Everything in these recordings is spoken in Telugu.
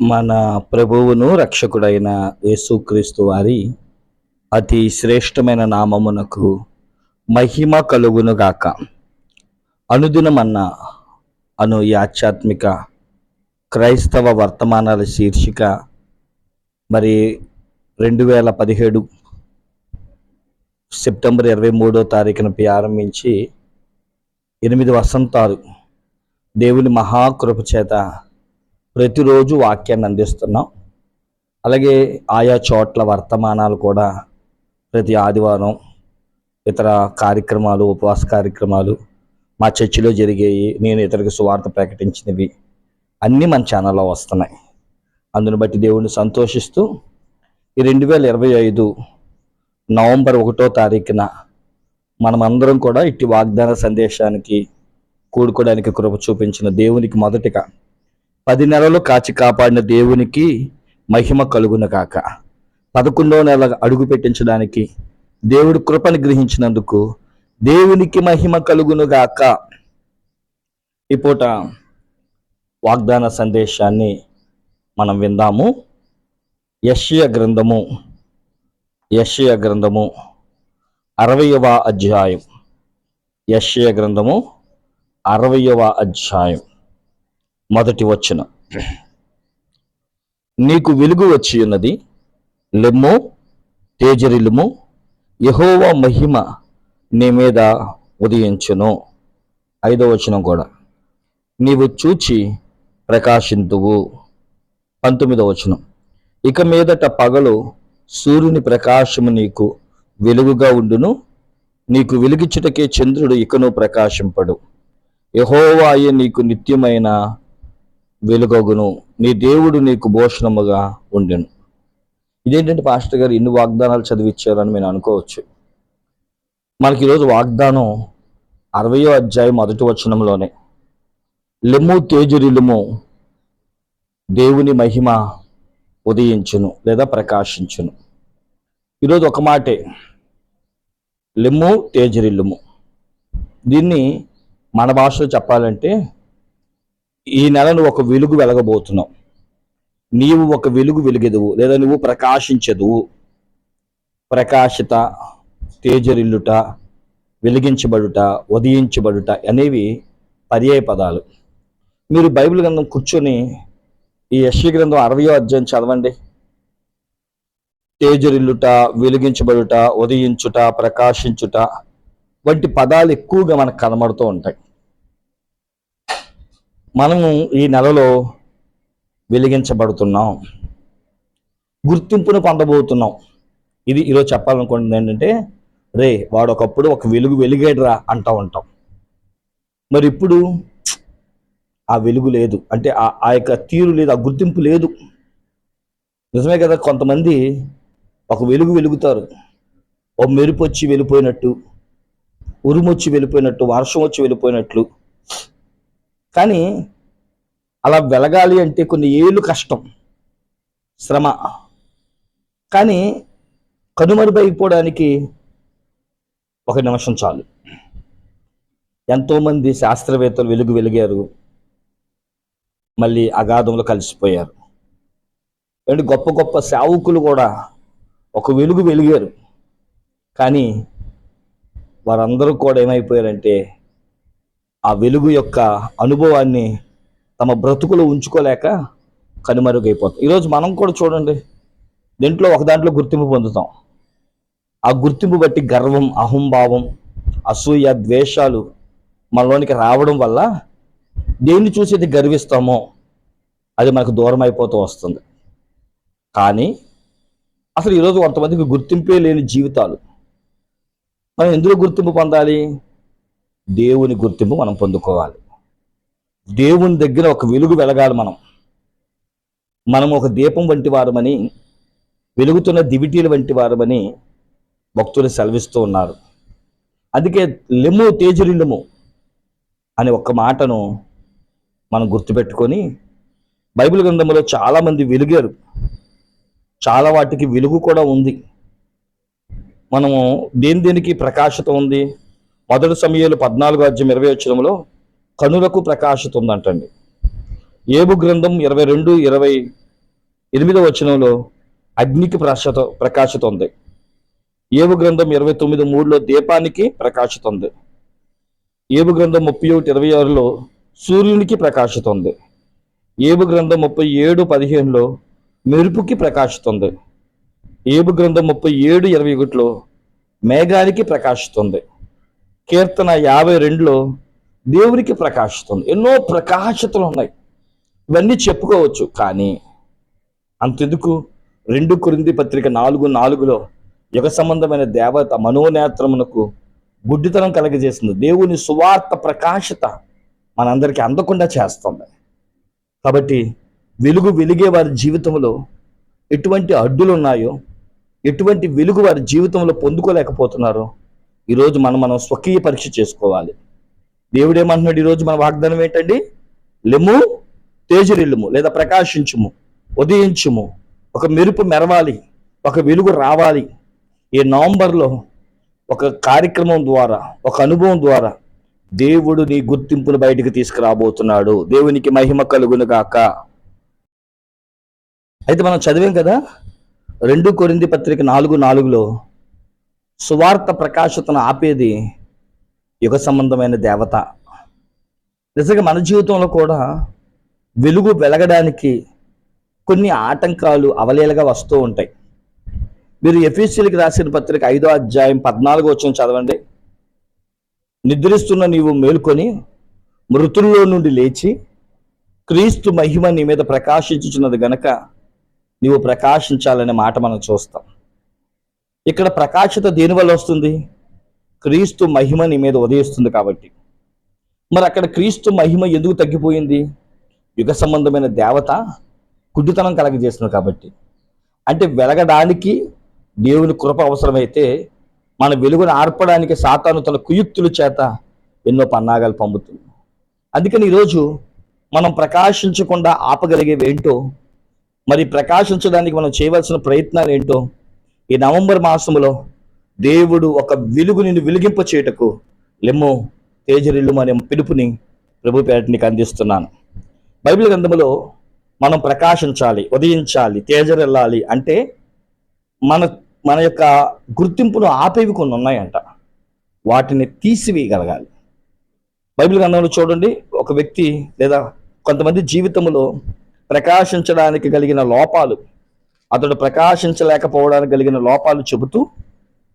మన ప్రభువును రక్షకుడైన యేసుక్రీస్తు వారి అతి శ్రేష్టమైన నామమునకు మహిమ కలుగునుగాక అనుదినమన్న అను ఈ ఆధ్యాత్మిక క్రైస్తవ వర్తమానాల శీర్షిక మరి రెండు వేల పదిహేడు సెప్టెంబర్ ఇరవై మూడో తారీఖున ప్రారంభించి ఎనిమిది వసంతాలు దేవుని మహాకృప చేత ప్రతిరోజు వాక్యాన్ని అందిస్తున్నాం. అలాగే ఆయా చోట్ల వర్తమానాలు కూడా ప్రతి ఆదివారం ఇతర కార్యక్రమాలు ఉపవాస కార్యక్రమాలు మా చర్చిలో జరిగేవి నేను ఇతరులకు సువార్త ప్రకటించినవి. అన్నీ మన ఛానల్లో వస్తున్నాయి. అందును బట్టి దేవుణ్ణి సంతోషిస్తూ ఈ రెండు వేల ఇరవై ఐదు నవంబర్ ఒకటో తారీఖున మనమందరం కూడా ఇట్టి వాగ్దాన సందేశానికి కూడుకోవడానికి కృప చూపించిన దేవునికి మొదటిగా పది నెలలు కాచి కాపాడిన దేవునికి మహిమ కలుగున కాక పదకొండో నెల అడుగు పెట్టించడానికి దేవుడు కృపను గ్రహించినందుకు దేవునికి మహిమ కలుగును గాక. ఈ పూట వాగ్దాన సందేశాన్ని మనం విందాము. యషయ గ్రంథము యషయ గ్రంథము అరవయవ అధ్యాయం. యషయ గ్రంథము అరవయవ అధ్యాయం. మొదటి వచ్చిన నీకు వెలుగు వచ్చి ఉన్నది. లెమ్ము తేజరిలుము యహోవా మహిమ నీ మీద ఉదయించును. ఐదో వచనం కూడా. నీవు చూచి ప్రకాశింతువు. పంతొమ్మిదో వచనం. ఇక మీదట పగలు సూర్యుని ప్రకాశము నీకు వెలుగుగా ఉండును. నీకు వెలుగిచ్చుటకే చంద్రుడు ఇకను ప్రకాశింపడు. యహోవాయే నీకు నిత్యమైన వెలుగగును. నీ దేవుడు నీకు భోషణముగా ఉండెను. ఇదేంటంటే పాస్టర్ గారు ఇన్ని వాగ్దానాలు చదివిచ్చారని నేను అనుకోవచ్చు. మనకి ఈరోజు వాగ్దానం అరవయో అధ్యాయం మొదటి వచనంలోనే లెమ్ము తేజురిలుము దేవుని మహిమ ఉదయించును లేదా ప్రకాశించును. ఈరోజు ఒక మాటే లెమ్ము తేజరిల్లుము. దీన్ని మన భాషలో చెప్పాలంటే ఈ నెల నువ్వు ఒక వెలుగు వెలగబోతున్నావు. నీవు ఒక వెలుగు వెలిగెదువు లేదా నువ్వు ప్రకాశించదువు. ప్రకాశిత తేజరిల్లుట వెలిగించబడుట ఉదయించబడుట అనేవి పర్యాయ పదాలు. మీరు బైబిల్ గ్రంథం కూర్చొని ఈ యశ్వ గ్రంథం అరవయో అధ్యాయం చదవండి. తేజరిల్లుట వెలిగించబడుట ఉదయించుట ప్రకాశించుట వంటి పదాలు ఎక్కువగా మనకు కనబడుతూ ఉంటాయి. మనము ఈ నెలలో వెలిగించబడుతున్నాం. గుర్తింపును పొందబోతున్నాం. ఇది ఈరోజు చెప్పాలనుకుంటుంది ఏంటంటే రే వాడు ఒకప్పుడు ఒక వెలుగు వెలిగాడురా అంటా ఉంటాం. మరి ఇప్పుడు ఆ వెలుగు లేదు. అంటే ఆ ఆ యొక్క తీరు లేదు ఆ గుర్తింపు లేదు. నిజమే కదా కొంతమంది ఒక వెలుగు వెలుగుతారు. ఓ మెరుపు వచ్చి వెళ్ళిపోయినట్టు ఉరుము వచ్చి వెళ్ళిపోయినట్టు వర్షం వచ్చి వెళ్ళిపోయినట్లు కానీ అలా వెలగాలి అంటే కొన్ని ఏళ్ళు కష్టం శ్రమ. కానీ కనుమరుగైపోవడానికి ఒక నిమిషం చాలు. ఎంతోమంది శాస్త్రవేత్తలు వెలుగు వెలిగారు మళ్ళీ అగాధంలో కలిసిపోయారు. అండ్ గొప్ప గొప్ప సేవకులు కూడా ఒక వెలుగు వెలిగారు. కానీ వారందరూ కూడా ఏమైపోయారంటే ఆ వెలుగు యొక్క అనుభవాన్ని తమ బ్రతుకులు ఉంచుకోలేక కనుమరుగైపోతాం. ఈరోజు మనం కూడా చూడండి దీంట్లో ఒక దాంట్లో గుర్తింపు పొందుతాం. ఆ గుర్తింపు బట్టి గర్వం అహంభావం అసూయ ద్వేషాలు మనలోనికి రావడం వల్ల దేన్ని చూసేది గర్విస్తామో అది మనకు దూరం అయిపోతూ వస్తుంది. కానీ అసలు ఈరోజు కొంతమందికి గుర్తింపే లేని జీవితాలు. మనం ఎందులో గుర్తింపు పొందాలి? దేవుని గుర్తింపు మనం పొందుకోవాలి. దేవుని దగ్గర ఒక వెలుగు వెలగాలి మనం. మనం ఒక దీపం వంటి వారమని వెలుగుతున్న దివిటీల వంటి వారమని భక్తులు సెలవిస్తూ ఉన్నారు. అందుకే లెమ్ము తేజరిల్లము అనే ఒక్క మాటను మనం గుర్తుపెట్టుకొని బైబిల్ గ్రంథంలో చాలామంది వెలిగారు. చాలా వాటికి వెలుగు కూడా ఉంది. మనము దేని దేనికి ప్రకాశత ఉంది? మొదటి సమయాలు పద్నాలుగు అధ్యయం ఇరవై వచ్చినంలో కనులకు ప్రకాశతుందంటండి. ఏబు గ్రంథం ఇరవై రెండు ఇరవై ఎనిమిదో వచనంలో అగ్నికి ప్రకాశత ప్రకాశత ఉంది గ్రంథం ఇరవై తొమ్మిది మూడులో దీపానికి ప్రకాశత ఉంది ఏబు గ్రంథం ముప్పై ఒకటి ఇరవై ఆరులో సూర్యునికి ప్రకాశత ఉంది ఏబు గ్రంథం ముప్పై ఏడు పదిహేనులో మెరుపుకి ప్రకాశతుంది. ఏబు గ్రంథం ముప్పై ఏడు ఇరవై ఒకటిలో మేఘానికి ప్రకాశిస్తుంది కీర్తన యాభై రెండులో దేవునికి ప్రకాశిస్తుంది. ఎన్నో ప్రకాశతలు ఉన్నాయి. ఇవన్నీ చెప్పుకోవచ్చు కానీ అంతెందుకు? రెండు కురింది పత్రిక నాలుగు నాలుగులో యుగ సంబంధమైన దేవత మనోనేత్రమునకు గుడ్డితనం కలగజేసింది. దేవుని సువార్త ప్రకాశత మనందరికీ అందకుండా చేస్తుంది. కాబట్టి వెలుగు వెలిగే వారి జీవితంలో ఎటువంటి అడ్డులు ఉన్నాయో ఎటువంటి వెలుగు వారి జీవితంలో పొందుకోలేకపోతున్నారో ఈరోజు మనం మనం స్వకీయ పరీక్ష చేసుకోవాలి. దేవుడు ఏమంటున్నాడు ఈరోజు మన వాగ్దానం ఏంటండి? లెమ్ము తేజరిల్లుము లేదా ప్రకాశించుము ఉదయించుము. ఒక మెరుపు మెరవాలి ఒక వెలుగు రావాలి. ఈ నవంబర్లో ఒక కార్యక్రమం ద్వారా ఒక అనుభవం ద్వారా దేవుడు నీ గుర్తింపును బయటికి తీసుకురాబోతున్నాడు. దేవునికి మహిమ కలుగును గాక. అయితే మనం చదివాం కదా? రెండు కొరింది పత్రిక నాలుగు నాలుగులో సువార్త ప్రకాశతను ఆపేది యుగ సంబంధమైన దేవత. నిజంగా మన జీవితంలో కూడా వెలుగు వెలగడానికి కొన్ని ఆటంకాలు అవలేలుగా వస్తూ ఉంటాయి. మీరు ఎఫీసీలకి రాసిన పత్రిక ఐదో అధ్యాయం పద్నాలుగు వచ్చిన చదవండి. నిద్రిస్తున్న నీవు మేల్కొని మృతుల్లో నుండి లేచి క్రీస్తు మహిమ నీ మీద ప్రకాశించుచున్నది గనక నీవు ప్రకాశించాలనే మాట మనం చూస్తాం. ఇక్కడ ప్రకాశత దేనివల్ల వస్తుంది? క్రీస్తు మహిమ నీ మీద ఉదయిస్తుంది కాబట్టి. మరి అక్కడ క్రీస్తు మహిమ ఎందుకు తగ్గిపోయింది? యుగ సంబంధమైన దేవత కుడ్డితనం కలగజేస్తుంది కాబట్టి. అంటే వెలగడానికి దేవుని కృప అవసరమైతే మన వెలుగును ఆర్పడానికి సాతాను తన కుయుక్తుల చేత ఎన్నో పన్నాగాలు పంపుతుంది. అందుకని ఈరోజు మనం ప్రకాశించకుండా ఆపగలిగేవి ఏంటో మరి ప్రకాశించడానికి మనం చేయవలసిన ప్రయత్నాలు ఏంటో ఈ నవంబర్ మాసములో దేవుడు ఒక వెలుగు నిన్ను వెలిగింప చేయుటకు లెమ్ము తేజరిల్లు అనే పిలుపుని ప్రభు పేట నీకు అందిస్తున్నాను. బైబిల్ గ్రంథములో మనం ప్రకాశించాలి ఉదయించాలి తేజరెళ్ళాలి అంటే మన మన యొక్క గుర్తింపును ఆపేవి కొన్ని ఉన్నాయంట. వాటిని తీసివేయగలగాలి. బైబిల్ గ్రంథంలో చూడండి ఒక వ్యక్తి లేదా కొంతమంది జీవితంలో ప్రకాశించడానికి కలిగిన లోపాలు అతడు ప్రకాశించలేకపోవడానికి కలిగిన లోపాలు చెబుతూ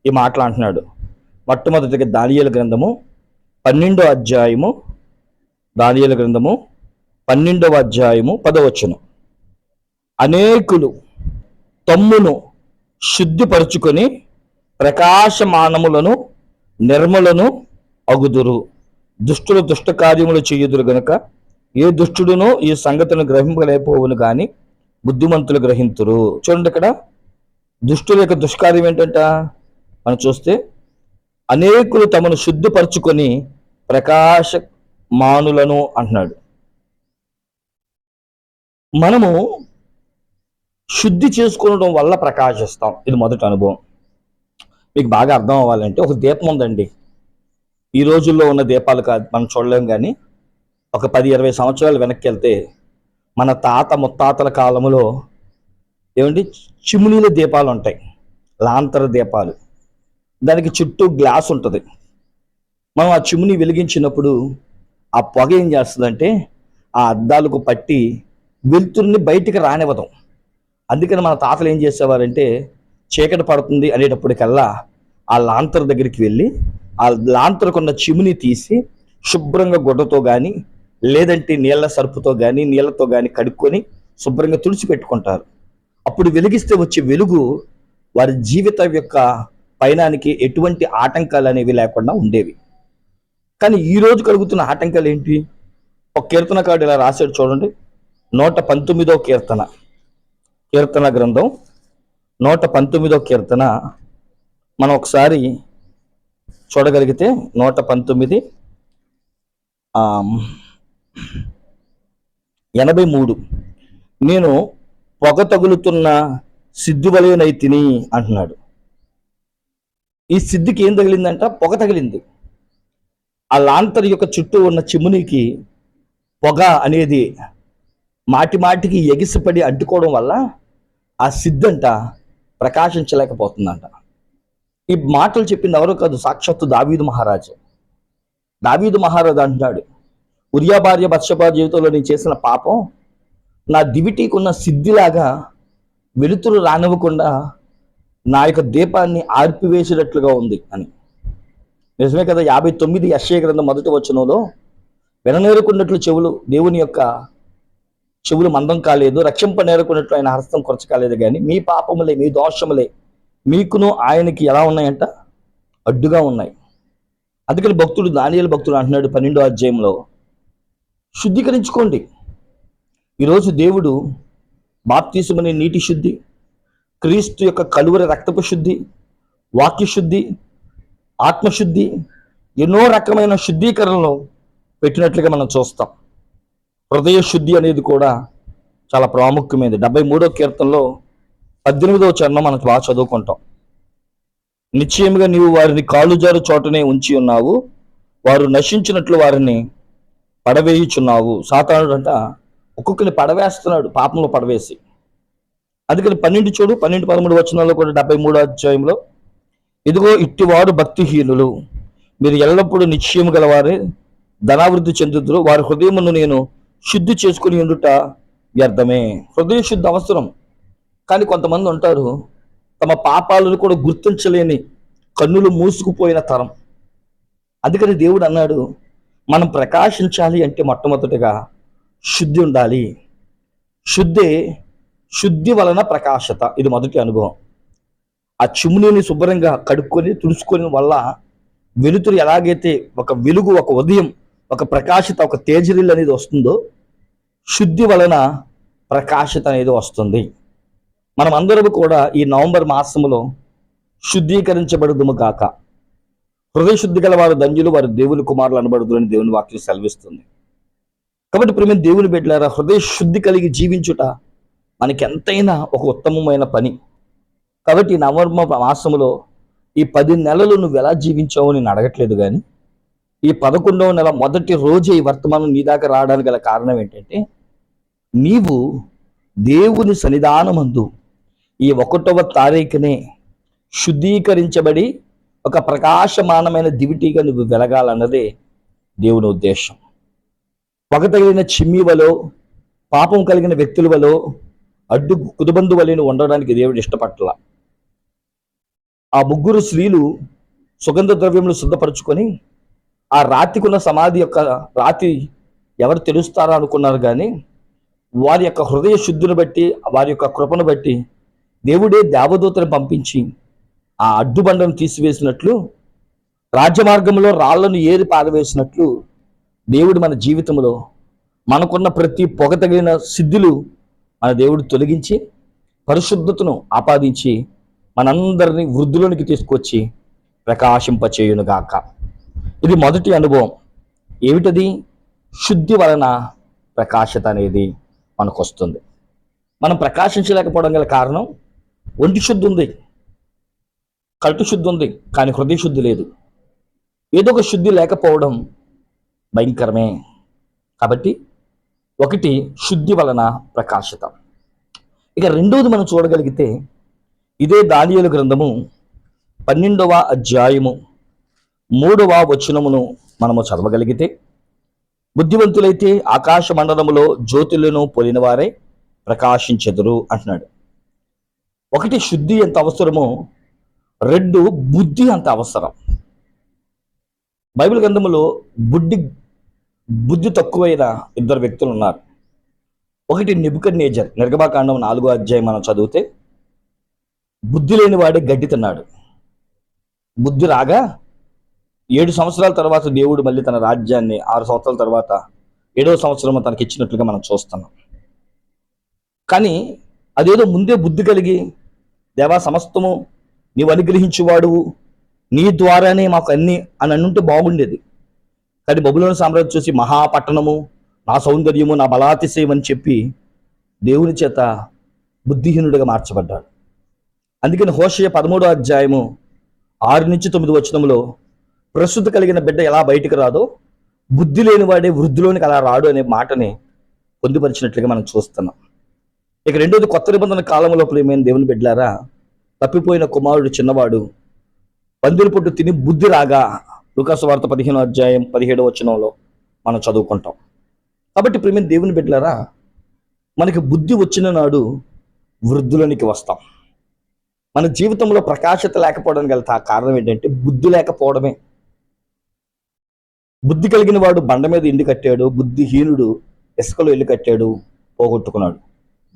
ఈ మాటలు అంటున్నాడు. మొట్టమొదటిగా దానియల గ్రంథము పన్నెండో అధ్యాయము దానియల గ్రంథము పన్నెండవ అధ్యాయము పదవచ్చును అనేకులు తమ్మును శుద్ధిపరుచుకొని ప్రకాశమానములను నిర్మలను అగుదురు. దుష్టులు దుష్ట కార్యములు చేయుదురు గనుక ఏ దుష్టుడునో ఈ సంగతిని గ్రహింపలేకపోవును కానీ బుద్ధిమంతులు గ్రహింతురు. చూడండి ఇక్కడ. దుష్టుల యొక్క దుష్కార్యం ఏంటంట? మనం చూస్తే అనేకులు తమను శుద్ధిపరుచుకొని ప్రకాశ మానులను అంటున్నాడు. మనము శుద్ధి చేసుకోవడం వల్ల ప్రకాశిస్తాం. ఇది మొదటి అనుభవం. మీకు బాగా అర్థం అవ్వాలంటే ఒక దీపం ఉందండి. ఈ రోజుల్లో ఉన్న దీపాలు కాదు మనం చూడలేం కానీ ఒక పది ఇరవై సంవత్సరాలు వెనక్కి వెళ్తే మన తాత ముత్తాతల కాలంలో ఏమండి? చిమ్నీల దీపాలు ఉంటాయి. లాంతర దీపాలు. దానికి చుట్టూ గ్లాస్ ఉంటుంది. మనం ఆ చిమ్ని వెలిగించినప్పుడు ఆ పొగ ఏం చేస్తుందంటే ఆ అద్దాలకు పట్టి వెలుతురుని బయటికి రానివ్వదాం. అందుకని మన తాతలు ఏం చేసేవారంటే చీకటి పడుతుంది అనేటప్పటికల్లా ఆ లాంతర్ దగ్గరికి వెళ్ళి ఆ లాంతరకున్న చిమ్ని తీసి శుభ్రంగా గుడ్డతో కానీ లేదంటే నీళ్ళ సరుపుతో కానీ నీళ్ళతో కానీ కడుక్కొని శుభ్రంగా తుడిచిపెట్టుకుంటారు అప్పుడు వెలిగిస్తే వచ్చే వెలుగు వారి జీవిత యొక్క పయనానికి ఎటువంటి ఆటంకాలు అనేవి లేకుండా ఉండేవి. కానీ ఈరోజు కలుగుతున్న ఆటంకాలు ఏంటి? ఒక కీర్తనకారుడు ఇలా రాశాడు చూడండి. నూట పంతొమ్మిదో కీర్తన. కీర్తన గ్రంథం. నూట పంతొమ్మిదో కీర్తన. మనం ఒకసారి చూడగలిగితే నూట పంతొమ్మిది ఎనభై మూడు. నేను పొగ తగులుతున్న సిద్ధి వలయనైతిని అంటున్నాడు. ఈ సిద్ధికి ఏం తగిలిందంట? పొగ తగిలింది. ఆ లాంతర్ యొక్క చుట్టూ ఉన్న చిమ్మునికి పొగ అనేది మాటి మాటికి ఎగిసిపడి అడ్డుకోవడం వల్ల ఆ సిద్ధంట ప్రకాశించలేకపోతుందంట. ఈ మాటలు చెప్పింది ఎవరో కాదు సాక్షాత్తు దావీదు మహారాజు. దావీదు మహారాజు అంటున్నాడు ఉరియా భార్య బత్సభ జీవితంలో నేను చేసిన పాపం నా దివిటీకున్న సిద్ధిలాగా వెలుతురు రానివ్వకుండా నా యొక్క దీపాన్ని ఆర్పివేసేటట్లుగా ఉంది అని. నిజమే కదా యాభై తొమ్మిది యశ్య గ్రంథం మొదటి వచనంలో విననేరుకున్నట్లు చెవులు దేవుని యొక్క చెవులు మందం కాలేదు రక్షింప నేరుకున్నట్లు ఆయన హస్తం కొరచ కాలేదు కానీ మీ పాపములే మీ దోషములే మీకును ఆయనకి ఎలా ఉన్నాయంట? అడ్డుగా ఉన్నాయి. అందుకని భక్తుడు దానియలు భక్తుడు అంటున్నాడు పన్నెండో అధ్యాయంలో శుద్ధీకరించుకోండి. ఈరోజు దేవుడు బాప్తీసుమనే నీటి శుద్ధి క్రీస్తు యొక్క కలువరి రక్తపు శుద్ధి వాక్యశుద్ధి ఆత్మశుద్ధి ఎన్నో రకమైన శుద్ధీకరణలు పెట్టినట్లుగా మనం చూస్తాం. హృదయ శుద్ధి అనేది కూడా చాలా ప్రాముఖ్యమైనది. డెబ్బై మూడో కీర్తనలో పద్దెనిమిదవ చరణం మనం బాగా చదువుకుంటాం. నిశ్చయముగా నీవు వారిని కాలుజారు చోటనే ఉంచి ఉన్నావు. వారు నశించినట్లు వారిని పడవేయుచున్నావు. సాతానుడు అంట ఒక్కొక్కరిని పడవేస్తున్నాడు పాపంలో పడవేసి. అందుకని పన్నెండు చూడు పన్నెండు పదమూడు వచనాల్లో కూడా డెబ్బై మూడో అధ్యాయంలో ఇదిగో ఇట్టివాడు భక్తిహీనులు మీరు ఎల్లప్పుడూ నిశ్చయము గలవారే ధనావృద్ధి చెందుతురు వారి హృదయమును నేను శుద్ధి చేసుకుని ఉండుట వ్యర్థమే. హృదయ శుద్ధి అవసరం. కానీ కొంతమంది ఉంటారు తమ పాపాలను కూడా గుర్తించలేని కన్నులు మూసుకుపోయిన తరం. అందుకని దేవుడు అన్నాడు మనం ప్రకాశించాలి అంటే మొట్టమొదటిగా శుద్ధి ఉండాలి. శుద్ధి శుద్ధి వలన ప్రకాశత. ఇది మొదటి అనుభవం. ఆ చిమ్నీని శుభ్రంగా కడుక్కొని తుడుచుకొని వల్ల వెలుతురు ఎలాగైతే ఒక వెలుగు ఒక ఉదయం ఒక ప్రకాశత ఒక తేజరిల్ అనేది వస్తుందో శుద్ధి వలన ప్రకాశత అనేది వస్తుంది. మనం అందరం కూడా ఈ నవంబర్ మాసంలో శుద్ధీకరించబడదుము కాక హృదయశుద్ధి గల వారు దంజులు వారు దేవుని కుమారులు అనబడుదురని దేవుని వాక్యం సెలవిస్తుంది. కాబట్టి ప్రేమ దేవుని బిడ్డలారా హృదయ శుద్ధి కలిగి జీవించుట మనకి ఎంతైనా ఒక ఉత్తమమైన పని. కాబట్టి నవంబర్ మాసంలో ఈ పది నెలలు నువ్వు ఎలా జీవించావు నేను అడగట్లేదు కానీ ఈ పదకొండవ నెల మొదటి రోజే ఈ వర్తమానం నీ దాకా రావడానికి గల కారణం ఏంటంటే నీవు దేవుని సన్నిధానమందు ఈ ఒకటవ తారీఖునే శుద్ధీకరించబడి ఒక ప్రకాశమానమైన దివిటీగా నువ్వు వెలగాలన్నదే దేవుని ఉద్దేశం. పగతగిలిన చిమ్మి వలో పాపం కలిగిన వ్యక్తుల వలో అడ్డు కుదుబంధు వలెను ఉండడానికి దేవుడు ఇష్టపట్ల ఆ ముగ్గురు స్త్రీలు సుగంధ ద్రవ్యములు శుద్ధపరచుకొని ఆ రాతికున్న సమాధి యొక్క రాతి ఎవరు తెలుస్తారా అనుకున్నారు కానీ వారి యొక్క హృదయ శుద్ధిని బట్టి వారి యొక్క కృపను బట్టి దేవుడే దేవదూతను పంపించి ఆ అడ్డుబండను తీసివేసినట్లు రాజ్యమార్గంలో రాళ్ళను ఏరి పారవేసినట్లు దేవుడు మన జీవితంలో మనకున్న ప్రతి పొగ తగిలిన సిద్ధులు మన దేవుడు తొలగించి పరిశుద్ధతను ఆపాదించి మనందరినీ వృద్ధులోనికి తీసుకొచ్చి ప్రకాశింపచేయునుగాక. ఇది మొదటి అనుభవం. ఏమిటది? శుద్ధి వలన ప్రకాశత అనేది మనకు వస్తుంది మనం ప్రకాశించలేకపోవడం గల కారణం ఒంటి శుద్ధి ఉంది. కల్టు శుద్ధి ఉంది కానీ హృదయ శుద్ధి లేదు. ఏదో ఒక శుద్ధి లేకపోవడం భయంకరమే. కాబట్టి ఒకటి శుద్ధి వలన ప్రకాశత. ఇక రెండవది మనం చూడగలిగితే ఇదే దానియేలు గ్రంథము పన్నెండవ అధ్యాయము మూడవ వచనమును మనము చదవగలిగితే బుద్ధివంతులైతే ఆకాశ మండలములో జ్యోతులను పోలినవారే ప్రకాశించెదరు అంటున్నాడు. ఒకటి శుద్ధి ఎంత అవసరమో రెండు బుద్ధి అంత అవసరం. బైబిల్ గ్రంథములో బుద్ధి బుద్ధి తక్కువైన ఇద్దరు వ్యక్తులు ఉన్నారు. ఒకటి నిబుకర్ నేజర్ నిర్గమాకాండం నాలుగో అధ్యాయం మనం చదివితే బుద్ధి లేని వాడే గడ్డి తిన్నాడు. బుద్ధి రాగా ఏడు సంవత్సరాల తర్వాత దేవుడు మళ్ళీ తన రాజ్యాన్ని ఆరు సంవత్సరాల తర్వాత ఏడవ సంవత్సరం తనకి ఇచ్చినట్లుగా మనం చూస్తున్నాం. కానీ అదేదో ముందే బుద్ధి కలిగి దేవా సమస్తము నీవు అనుగ్రహించేవాడు నీ ద్వారానే మాకు అన్ని అని అనుంటే బాగుండేది. కానీ బబులోని సామ్రాజ్యం చూసి మహాపట్టణము నా సౌందర్యము నా బలాతిశయం అని చెప్పి దేవుని చేత బుద్ధిహీనుడిగా మార్చబడ్డాడు. అందుకని హోషయ పదమూడో అధ్యాయము ఆరు నుంచి తొమ్మిది వచనంలో ప్రస్తుత కలిగిన బిడ్డ ఎలా బయటికి రాదో బుద్ధి లేని వాడే వృద్ధిలోనికి అలా రాడు అనే మాటని పొందుపరిచినట్లుగా మనం చూస్తున్నాం. ఇక రెండోది కొత్త నిబంధన కాలంలో ప్రేమైన దేవుని బిడ్డలారా తప్పిపోయిన కుమారుడు చిన్నవాడు. పందిరి పొట్టు తిని బుద్ధి రాగా లుకాసు వార్త పదిహేను అధ్యాయం పదిహేడవ వచనంలో మనం చదువుకుంటాం. కాబట్టి ప్రేమ దేవుని బిడ్డలారా మనకి బుద్ధి వచ్చిన నాడు వృద్ధులనికి వస్తాం. మన జీవితంలో ప్రకాశత లేకపోవడానికి గల కారణం ఏంటంటే బుద్ధి లేకపోవడమే. బుద్ధి కలిగిన వాడు బండ మీద ఇండి కట్టాడు బుద్ధిహీనుడు ఇసుకలో ఇల్లు కట్టాడు పోగొట్టుకున్నాడు.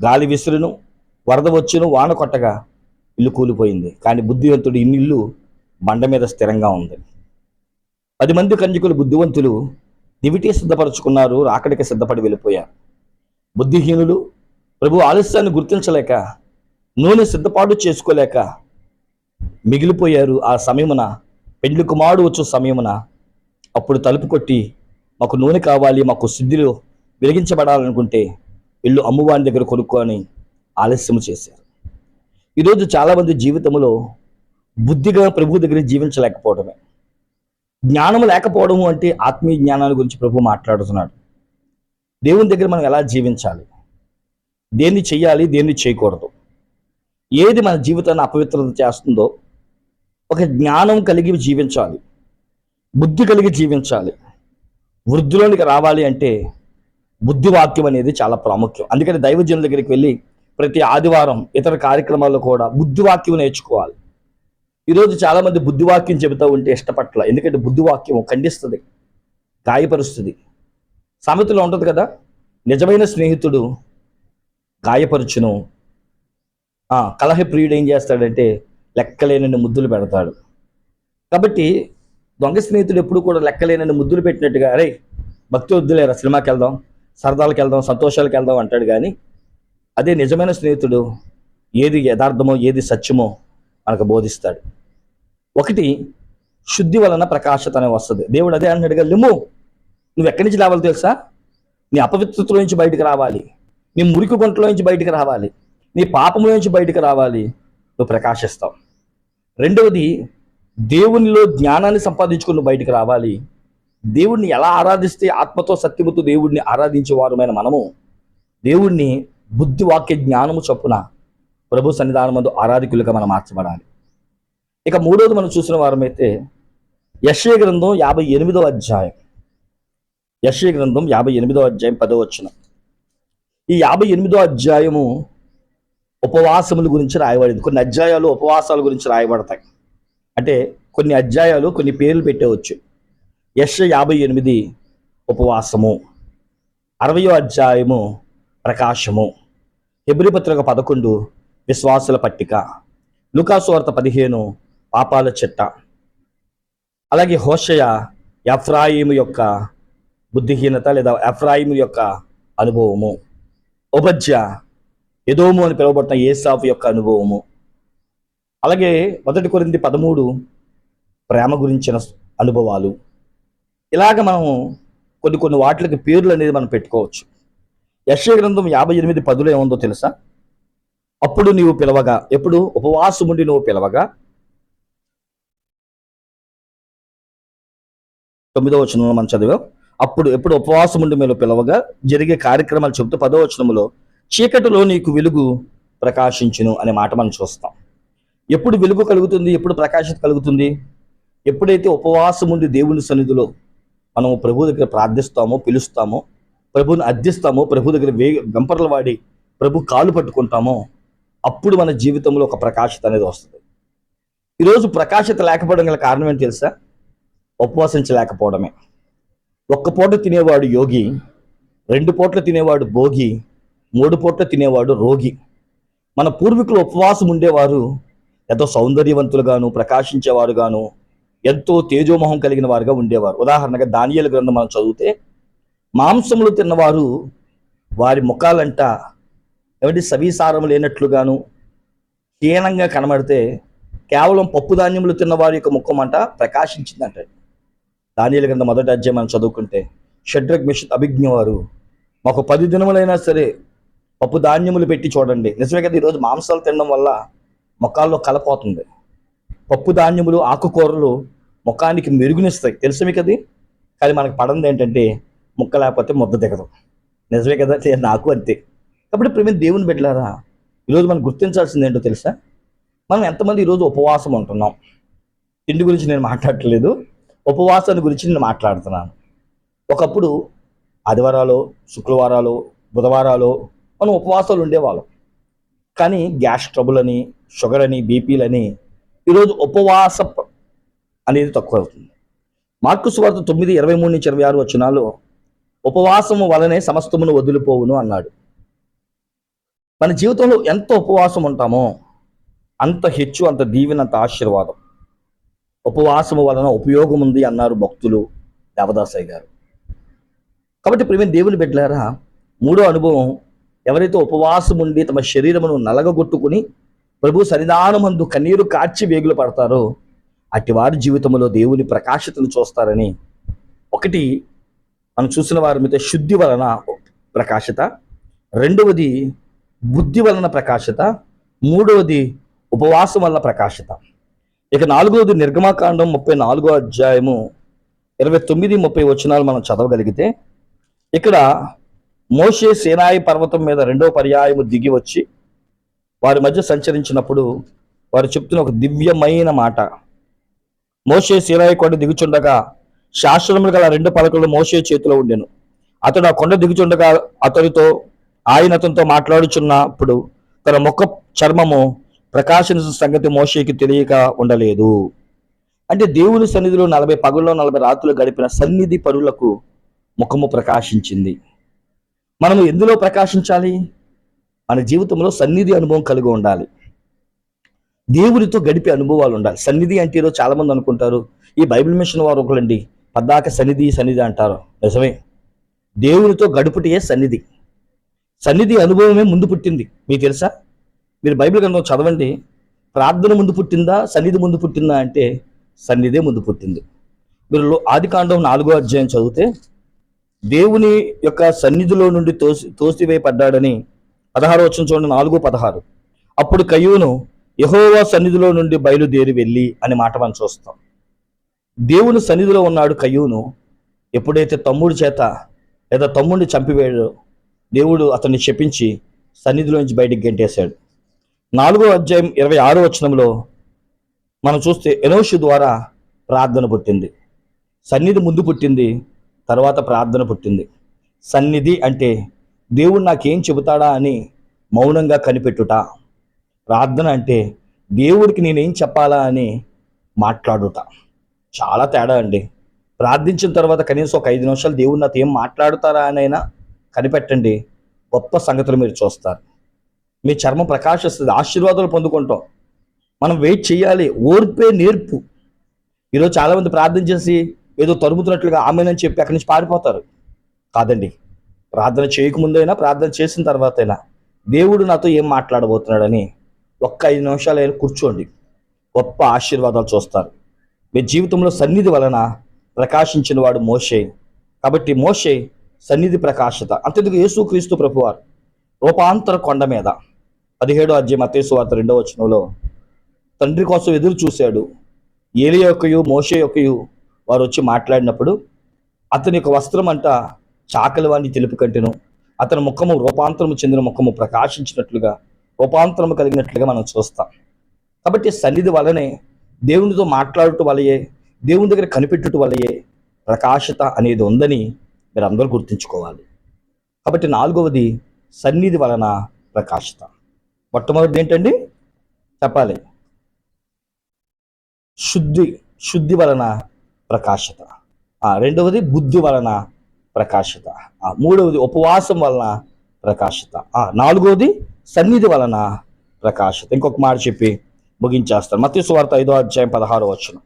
గాలి విసురును వరద వచ్చును వాన కొట్టగా ఇల్లు కూలిపోయింది. కానీ బుద్ధివంతుడు ఇన్ని ఇల్లు బండ మీద స్థిరంగా ఉంది. పది మంది కంజకులు బుద్ధివంతులు దివిటీ సిద్ధపరచుకున్నారు రాకడికి సిద్ధపడి వెళ్ళిపోయారు. బుద్ధిహీనులు ప్రభు ఆలస్యాన్ని గుర్తించలేక నూనె సిద్ధపాటు చేసుకోలేక మిగిలిపోయారు ఆ సమయమున. పెండ్లి కుమారుడు వచ్చు సమయమున అప్పుడు తలుపు కొట్టి మాకు నూనె కావాలి మాకు సిద్ధిలో వెలిగించబడాలనుకుంటే ఇల్లు అమ్మువాని దగ్గర కొనుక్కొని ఆలస్యం చేశారు. ఈరోజు చాలామంది జీవితంలో బుద్ధిగా ప్రభు దగ్గర జీవించలేకపోవడమే. జ్ఞానం లేకపోవడము అంటే ఆత్మీయ జ్ఞానాల గురించి ప్రభు మాట్లాడుతున్నాడు. దేవుని దగ్గర మనం ఎలా జీవించాలి? దేన్ని చేయాలి దేన్ని చేయకూడదు? ఏది మన జీవితాన్ని అపవిత్రత చేస్తుందో ఒక జ్ఞానం కలిగి జీవించాలి. బుద్ధి కలిగి జీవించాలి. వృద్ధులోనికి రావాలి అంటే బుద్ధి వాక్యం అనేది చాలా ప్రాముఖ్యం. అందుకని దైవజనుల దగ్గరికి వెళ్ళి ప్రతి ఆదివారం ఇతర కార్యక్రమాల్లో కూడా బుద్ధి వాక్యం నేర్చుకోవాలి. ఈరోజు చాలామంది బుద్ధి వాక్యం చెబుతూ ఉంటే ఇష్టపట్ల ఎందుకంటే బుద్ధి వాక్యం ఖండిస్తుంది గాయపరుస్తుంది. సామెతలో ఉంటుంది కదా నిజమైన స్నేహితుడు గాయపరుచును. కలహప్రియుడు కలహ ప్రియుడు ఏం చేస్తాడంటే లెక్కలేనని ముద్దులు పెడతాడు. కాబట్టి దొంగ స్నేహితుడు ఎప్పుడు కూడా లెక్కలేనని ముద్దులు పెట్టినట్టుగా అరే భక్తి వద్దులేరా సినిమాకి వెళ్దాం సరదాలకు వెళ్దాం సంతోషాలకు వెళ్దాం అంటాడు కానీ అదే నిజమైన స్నేహితుడు ఏది యథార్థమో ఏది సత్యమో మనకు బోధిస్తాడు. ఒకటి శుద్ధి వలన ప్రకాశత అనే వస్తుంది. దేవుడు అదే అన్నాడుగా లిమ్ము నువ్వు ఎక్కడి నుంచి రావాలి తెలుసా? నీ అపవిత్రతలో నుంచి బయటకు రావాలి. నీ మురికి గుంటలో నుంచి బయటకు రావాలి. నీ పాపంలో నుంచి బయటకు రావాలి. నువ్వు ప్రకాశిస్తావు. రెండవది దేవునిలో జ్ఞానాన్ని సంపాదించుకుని నువ్వు బయటకు రావాలి. దేవుణ్ణి ఎలా ఆరాధిస్తే ఆత్మతో సత్యముతో దేవుణ్ణి ఆరాధించే వారమైన మనము. దేవుణ్ణి బుద్ధి వాక్య జ్ఞానము చొప్పున ప్రభు సన్నిధానమందు ఆరాధికులుగా మనం మార్చబడాలి. ఇక మూడోది మనం చూసిన వారమైతే యశ్య గ్రంథం యాభై ఎనిమిదో అధ్యాయం. యశ్య గ్రంథం యాభై ఎనిమిదో అధ్యాయం పదో వచ్చిన ఈ యాభై ఎనిమిదో అధ్యాయము ఉపవాసముల గురించి రాయబడింది. కొన్ని అధ్యాయాలు ఉపవాసాల గురించి రాయబడతాయి. అంటే కొన్ని అధ్యాయాలు కొన్ని పేర్లు పెట్టవచ్చు. యశ యాభై ఎనిమిది ఉపవాసము. అరవయో అధ్యాయము ప్రకాశము. హెబ్రి పత్రిక పదకొండు విశ్వాసుల పట్టిక. లుకాసు వార్త పదిహేను పాపాల చెట్ట. అలాగే హోషయ ఎఫ్రాయిము యొక్క బుద్ధిహీనత లేదా ఎఫ్రాయిము యొక్క అనుభవము. ఉపజ్య ఎదోము అని పిలువబడిన ఏసాఫ్ యొక్క అనుభవము. అలాగే మొదటి కొరింది పదమూడు ప్రేమ గురించిన అనుభవాలు. ఇలాగ మనం కొన్ని కొన్ని వాటికి పేర్లు అనేది మనం పెట్టుకోవచ్చు. యశ్య గ్రంథం యాభై ఎనిమిది పదులో ఏముందో తెలుసా? అప్పుడు నీవు పిలవగా ఎప్పుడు? ఉపవాసముండి నువ్వు పిలవగా. తొమ్మిదో వచనంలో మనం చదివాం. అప్పుడు ఎప్పుడు ఉపవాసముండి మీరు పిలవగా జరిగే కార్యక్రమాలు చెబుతూ పదో వచనములో చీకటిలో నీకు వెలుగు ప్రకాశించును అనే మాట మనం చూస్తాం. ఎప్పుడు వెలుగు కలుగుతుంది? ఎప్పుడు ప్రకాశం కలుగుతుంది? ఎప్పుడైతే ఉపవాసం ఉండి దేవుని సన్నిధిలో మనము ప్రభు దగ్గర ప్రార్థిస్తామో పిలుస్తామో ప్రభుని అర్థిస్తామో ప్రభు దగ్గర వే వెంపర్లు వాడి ప్రభు కాలు పట్టుకుంటామో అప్పుడు మన జీవితంలో ఒక ప్రకాశత అనేది వస్తుంది. ఈరోజు ప్రకాశత లేకపోవడం గల కారణం ఏంటి తెలుసా? ఉపవాసించలేకపోవడమే. ఒక్క పూట తినేవాడు యోగి రెండు పూట్ల తినేవాడు భోగి మూడు పూట్ల తినేవాడు రోగి. మన పూర్వీకులు ఉపవాసం ఉండేవారు ఎంతో సౌందర్యవంతులుగాను ప్రకాశించేవారుగాను ఎంతో తేజోమోహం కలిగిన వారుగా ఉండేవారు. ఉదాహరణగా దానియాల గ్రంథం మనం చదివితే మాంసములు తిన్నవారు వారి ముఖాలంట ఎవరి సవీసారం లేనట్లుగాను హీనంగా కనబడితే కేవలం పప్పు ధాన్యములు తిన్న వారి యొక్క ముఖం అంట ప్రకాశించిందంట. దానియేలు కింద మొదటి అధ్యాయం మనం చదువుకుంటే షడ్రక్ మిషన్ అభిజ్ఞ వారు మాకు పది దినములైనా సరే పప్పు ధాన్యములు పెట్టి చూడండి. నిజమే కదా ఈరోజు మాంసాలు తినడం వల్ల ముఖాల్లో కలపోతుంది పప్పు ధాన్యములు ఆకుకూరలు ముఖానికి మెరుగునిస్తాయి. తెలుసు మీకు అది? కానీ మనకు పడంది ఏంటంటే ముక్క లేకపోతే ముద్ద దిగదు. నిజమే కదా? నాకు అంతే. కాబట్టి ప్రేమ దేవుని బిడ్డలారా ఈరోజు మనం గుర్తించాల్సింది ఏంటో తెలుసా? మనం ఎంతమంది ఈరోజు ఉపవాసం ఉంటున్నాం. తిండి గురించి నేను మాట్లాడట్లేదు. ఉపవాసాన్ని గురించి నేను మాట్లాడుతున్నాను. ఒకప్పుడు ఆదివారాలు శుక్రవారాలు బుధవారాలు మనం ఉపవాసాలు ఉండేవాళ్ళం. కానీ గ్యాస్ ట్రబుల్ అని షుగర్ అని బీపీలని ఈరోజు ఉపవాస అనేది తక్కువ అవుతుంది. మార్కు సువార్త తొమ్మిది ఇరవై మూడు నుంచి ఇరవై ఆరు వచ్చినాలో ఉపవాసము వలనే సమస్తమును వదిలిపోవును అన్నాడు. మన జీవితంలో ఎంత ఉపవాసం ఉంటామో అంత హెచ్చు అంత దీవెన అంత ఆశీర్వాదం. ఉపవాసము వలన ఉపయోగం ఉంది అన్నారు భక్తులు దేవదాసయ్య గారు. కాబట్టి ప్రేమ దేవుని బిడ్డలారా మూడో అనుభవం ఎవరైతే ఉపవాసం ఉండి తమ శరీరమును నలగగొట్టుకుని ప్రభు సన్నిధానమందు కన్నీరు కార్చి వేగులు పడతారో అటివారి వారి జీవితంలో దేవుని ప్రకాశతను చూస్తారని ఒకటి మనం చూసిన వారి మీద శుద్ధి వలన ప్రకాశత రెండవది బుద్ధి వలన ప్రకాశత మూడవది ఉపవాసం వలన ప్రకాశత. ఇక నాలుగవది నిర్గమాకాండం ముప్పై నాలుగో అధ్యాయము ఇరవై తొమ్మిది ముప్పై వచనాలు మనం చదవగలిగితే ఇక్కడ మోషే సేనాయి పర్వతం మీద రెండో పర్యాయము దిగి వచ్చి వారి మధ్య సంచరించినప్పుడు వారు చెప్తున్న ఒక దివ్యమైన మాట. మోషే సేనాయి కొండ దిగుచుండగా శాస్త్రములు గల రెండు పలకలు మోసే చేతిలో ఉండెను. అతడు ఆ కొండ దిగుచుండగా అతడితో ఆయన అతనితో మాట్లాడుచున్నప్పుడు తన ముఖ చర్మము ప్రకాశించిన సంగతి మోషేకి తెలియక ఉండలేదు. అంటే దేవుని సన్నిధిలో నలభై పగుల్లో నలభై రాత్రులు గడిపిన సన్నిధి పరులకు ముఖము ప్రకాశించింది. మనం ఎందులో ప్రకాశించాలి? మన జీవితంలో సన్నిధి అనుభవం కలిగి ఉండాలి. దేవుడితో గడిపే అనుభవాలు ఉండాలి. సన్నిధి అంటే ఈరోజు అనుకుంటారు. ఈ బైబిల్ మిషన్ వారు ఒకరండి పద్దాక సన్నిధి సన్నిధి అంటారు. నిజమే. దేవునితో గడుపుటే సన్నిధి. సన్నిధి అనుభవమే ముందు పుట్టింది. మీకు తెలుసా? మీరు బైబిల్ గ్రంథం చదవండి. ప్రార్థన ముందు పుట్టిందా సన్నిధి ముందు పుట్టిందా అంటే సన్నిధే ముందు పుట్టింది. మీరు ఆది ఆదికాండం నాలుగో అధ్యాయం చదివితే దేవుని యొక్క సన్నిధిలో నుండి తోసి తోసివేయబడ్డాడని పదహారు వచ్చిన చూడండి నాలుగు పదహారు. అప్పుడు కయ్యూను యహోవా సన్నిధిలో నుండి బయలుదేరి వెళ్ళి అనే మాట మనం చూస్తాం. దేవుని సన్నిధిలో ఉన్నాడు కయ్యూను. ఎప్పుడైతే తమ్ముడి చేత లేదా తమ్ముడిని చంపివేయడో దేవుడు అతన్ని శపించి సన్నిధిలోంచి బయటికి గెంటేశాడు. నాలుగో అధ్యాయం ఇరవై ఆరో వచనంలో మనం చూస్తే ఎనోషు ద్వారా ప్రార్థన పుట్టింది. సన్నిధి ముందు పుట్టింది తర్వాత ప్రార్థన పుట్టింది. సన్నిధి అంటే దేవుడు నాకేం చెబుతాడా అని మౌనంగా కనిపెట్టుట. ప్రార్థన అంటే దేవుడికి నేనేం చెప్పాలా అని మాట్లాడుట. చాలా తేడా అండి. ప్రార్థించిన తర్వాత కనీసం ఒక ఐదు నిమిషాలు దేవుడు నాతో ఏం మాట్లాడుతారా అనైనా కనిపెట్టండి. గొప్ప సంగతులు మీరు చూస్తారు. మీ చర్మం ప్రకాశిస్తుంది. ఆశీర్వాదాలు పొందుకుంటాం. మనం వెయిట్ చేయాలి. ఓర్పే నేర్పు. ఈరోజు చాలామంది ప్రార్థన చేసి ఏదో తరుముతున్నట్లుగా ఆమెనని చెప్పి అక్కడి నుంచి పారిపోతారు. కాదండి. ప్రార్థన చేయకముందైనా ప్రార్థన చేసిన తర్వాతైనా దేవుడు నాతో ఏం మాట్లాడబోతున్నాడని ఒక్క ఐదు నిమిషాలు అయినా కూర్చోండి. గొప్ప ఆశీర్వాదాలు చూస్తారు. మీ జీవితంలో సన్నిధి వలన ప్రకాశించిన వాడు మోషే. కాబట్టి మోషే సన్నిధి ప్రకాశత. అంతేందుకు యేసుక్రీస్తు ప్రభువారు రూపాంతర కొండ మీద పదిహేడో అధ్యయం అతేసు వార్త రెండో వచనంలో తండ్రి కోసం ఎదురు చూశాడు. ఏలి యొక్కయు మోషే యొక్కయు వారు వచ్చి మాట్లాడినప్పుడు అతని యొక్క వస్త్రం అంట చాకలి వాణ్ణి తెలుపు కంటెను. అతని ముఖము రూపాంతరము చెందిన ముఖము ప్రకాశించినట్లుగా రూపాంతరము కలిగినట్లుగా మనం చూస్తాం. కాబట్టి సన్నిధి వలనే దేవునితో మాట్లాడుట వలయే దేవుని దగ్గర కనిపెట్టుట వలయే ప్రకాశత అనేది ఉందని మీరు అందరూ గుర్తుంచుకోవాలి. కాబట్టి నాలుగవది సన్నిధి వలన ప్రకాశత. మొట్టమొదటిది ఏంటండి? చెప్పాలి. శుద్ధి శుద్ధి వలన ప్రకాశత. రెండవది బుద్ధి వలన ప్రకాశత. ఆ, మూడవది ఉపవాసం వలన ప్రకాశత. నాలుగవది సన్నిధి వలన ప్రకాశత. ఇంకొక మాట చెప్పి ముగించేస్తాను మత్స్య సువార్త ఐదో అధ్యాయం పదహారు వచనం.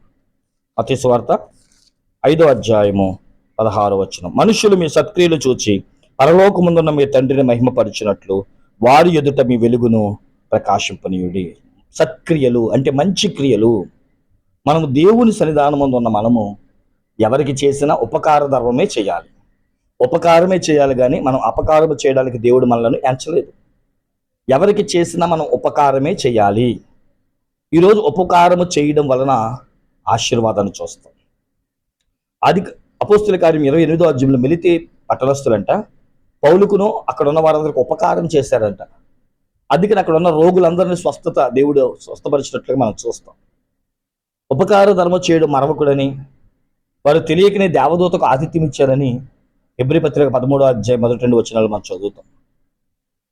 మత్స్య సువార్త ఐదో అధ్యాయము పదహారు వచనం. మనుషులు మీ సత్క్రియలు చూచి పరలోకముందున్న మీ తండ్రిని మహిమపరిచినట్లు వారి ఎదుట మీ వెలుగును ప్రకాశింపనీయుడి. సత్క్రియలు అంటే మంచి క్రియలు. మనము దేవుని సన్నిధానమందు ఉన్న మనము ఎవరికి చేసినా ఉపకార ధర్మమే చేయాలి. ఉపకారమే చేయాలి కానీ మనం అపకారము చేయడానికి దేవుడు మనలను ఎంచలేదు. ఎవరికి చేసినా మనం ఉపకారమే చేయాలి. ఈరోజు ఉపకారము చేయడం వలన ఆశీర్వాదాన్ని చూస్తాం. అది అపోస్తుల కార్యం ఇరవై ఎనిమిదో అధ్యయంలో మిలితే పట్టణస్తులంట పౌలుకును అక్కడ ఉన్న వారందరికి ఉపకారం చేశారంట. అందుకని అక్కడ ఉన్న రోగులందరినీ స్వస్థత దేవుడు స్వస్థపరిచినట్లుగా మనం చూస్తాం. ఉపకార ధర్మం చేయడం మరవకుడని వారు తెలియకనే దేవదూతకు ఆతిథ్యం ఇచ్చారని ఎబ్రి పత్రిక పదమూడో అధ్యాయం మొదటి రెండు వచ్చినాలు మనం చదువుతాం.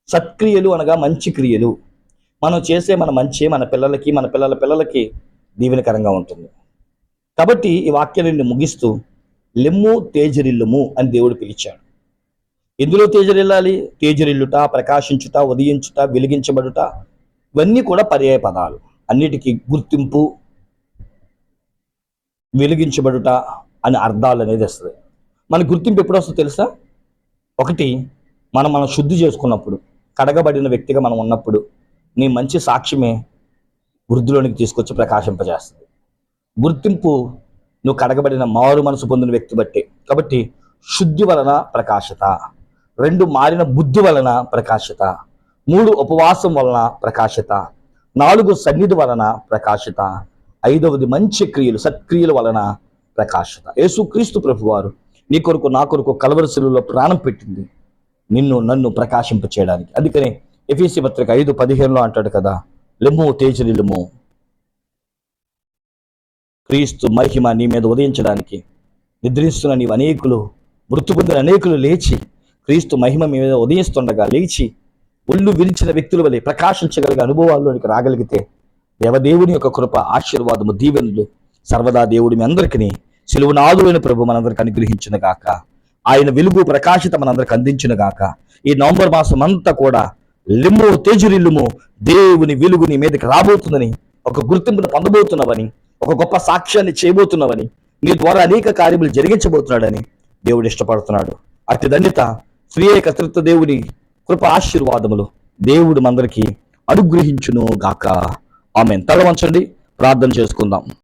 సత్క్రియలు అనగా మంచి క్రియలు. మనం చేసే మన మంచి మన పిల్లలకి మన పిల్లల పిల్లలకి దీవెనకరంగా ఉంటుంది. కాబట్టి ఈ వాక్యాన్ని ముగిస్తూ లెమ్ము తేజరిల్లుము అని దేవుడు పిలిచాడు. ఎందులో తేజరిల్లాలి? తేజరిల్లుట ప్రకాశించుట ఉదయించుట వెలిగించబడుట ఇవన్నీ కూడా పర్యాయ పదాలు. అన్నిటికీ గుర్తింపు వెలిగించబడుట అని అర్థాలు అనేది వస్తుంది. మన గుర్తింపు ఎప్పుడు వస్తుందో తెలుసా? ఒకటి మనం మనం శుద్ధి చేసుకున్నప్పుడు కడగబడిన వ్యక్తిగా మనం ఉన్నప్పుడు నీ మంచి సాక్ష్యమే వృద్ధిలోనికి తీసుకొచ్చి ప్రకాశింపజేస్తుంది. గుర్తింపు నువ్వు కడగబడిన మారు మనసు పొందిన వ్యక్తి బట్టే. కాబట్టి శుద్ధి వలన ప్రకాశత రెండు మారిన బుద్ధి వలన ప్రకాశత మూడు ఉపవాసం వలన ప్రకాశత నాలుగు సన్నిధి వలన ప్రకాశత ఐదవది మంచి క్రియలు సత్క్రియల వలన ప్రకాశత. యేసుక్రీస్తు ప్రభువారు నీ కొరకు నా కొరకు కలవరశిలో ప్రాణం పెట్టింది. నిన్ను నన్ను ప్రకాశింప చేయడానికి అందుకనే ఎఫీసీ పత్రిక ఐదు పదిహేనులో అంటాడు కదా లెమ్ము తేజరిల్లుము క్రీస్తు మహిమ నీ మీద ఉదయించడానికి నిద్రిస్తున్న నీవు అనేకులు మృతు పొందిన అనేకులు లేచి క్రీస్తు మహిమ మీ మీద ఉదయిస్తుండగా లేచి ఒళ్ళు విరిచిన వ్యక్తుల వలె ప్రకాశించగలిగే అనుభవాల్లోనికి రాగలిగితే దేవదేవుని యొక్క కృప ఆశీర్వాదము దీవెనలు సర్వదా దేవుడి మీ అందరికీ సిలువనాదులైన ప్రభు మనందరికి అనుగ్రహించిన గాక ఆయన వెలుగు ప్రకాశిత మనందరికి అందించిన గాక ఈ నవంబర్ మాసం అంతా కూడా లిమ్ము తేజురిల్లుమో దేవుని వెలుగు నీ మీదకి రాబోతుందని ఒక గుర్తింపును పొందబోతున్నావని ఒక గొప్ప సాక్ష్యాన్ని చేయబోతున్నవని నీ ద్వారా అనేక కార్యములు జరిగించబోతున్నాడని దేవుడు ఇష్టపడుతున్నాడు. అతి ధన్యత శ్రీ తృత్వ దేవుని కృప ఆశీర్వాదములు దేవుడు మందరికి అనుగ్రహించును గాక ఆమె తలవంచండి ప్రార్థన చేసుకుందాం.